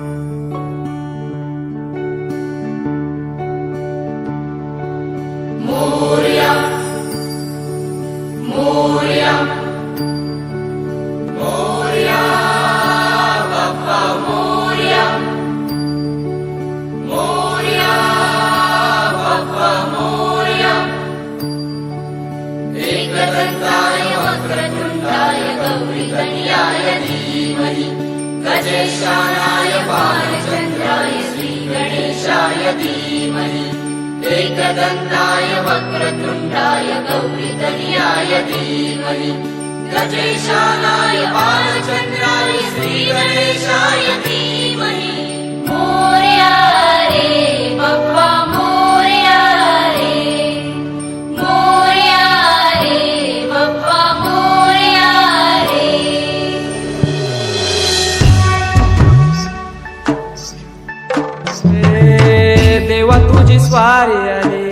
गौरी कन्याय धीमहि गजेशानाय मोरया रे बाप्पा मोरया रे मोरया रे बाप्पा मोरया रे हे देवा तुझी स्वारी आली.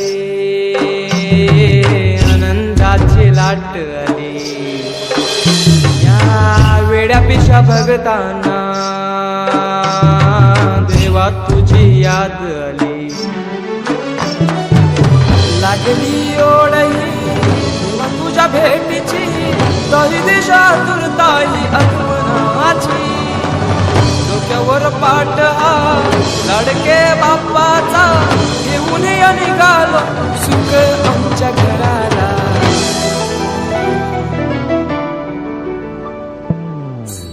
आनंदाची लाट आली. या वेड्या पिशा भगताना देवा तुझी याद आली. लागली ओढही तुझ्या भेटीची तरी दिशा तुरताई आठवणाची डोक्यावर पाठ हा लाडके बाप्पाचा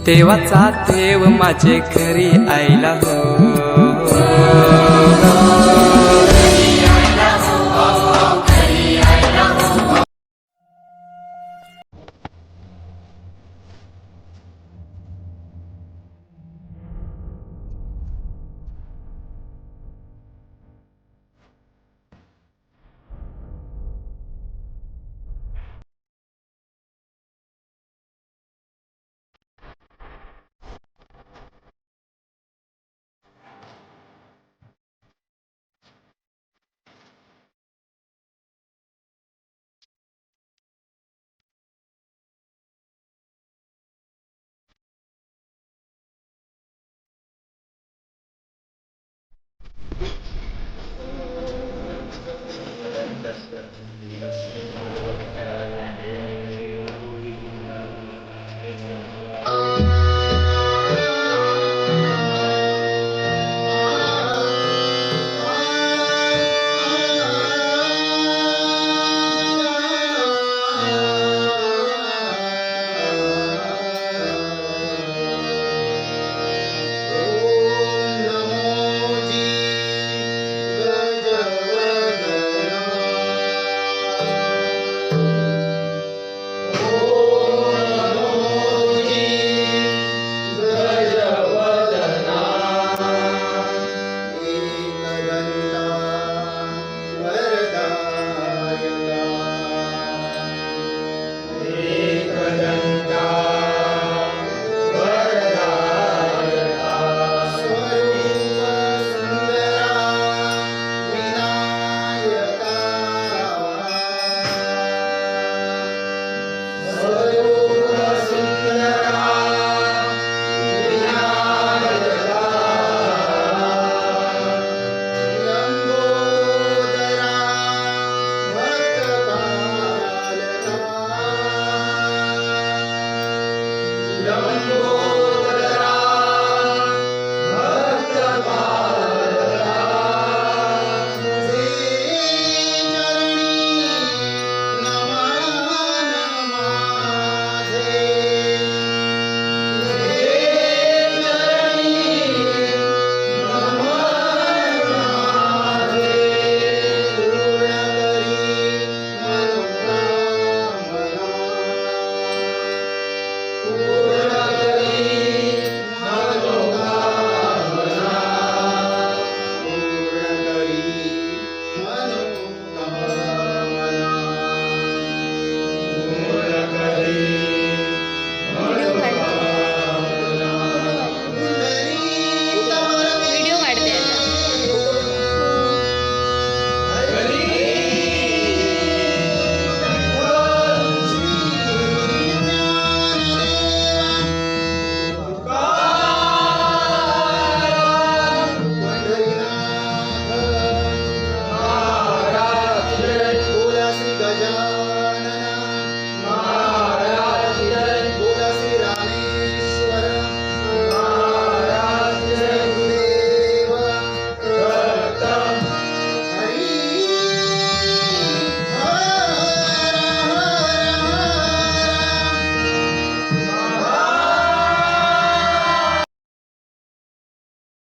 देवाचा देव माझे घरी आईला हो. that's, that's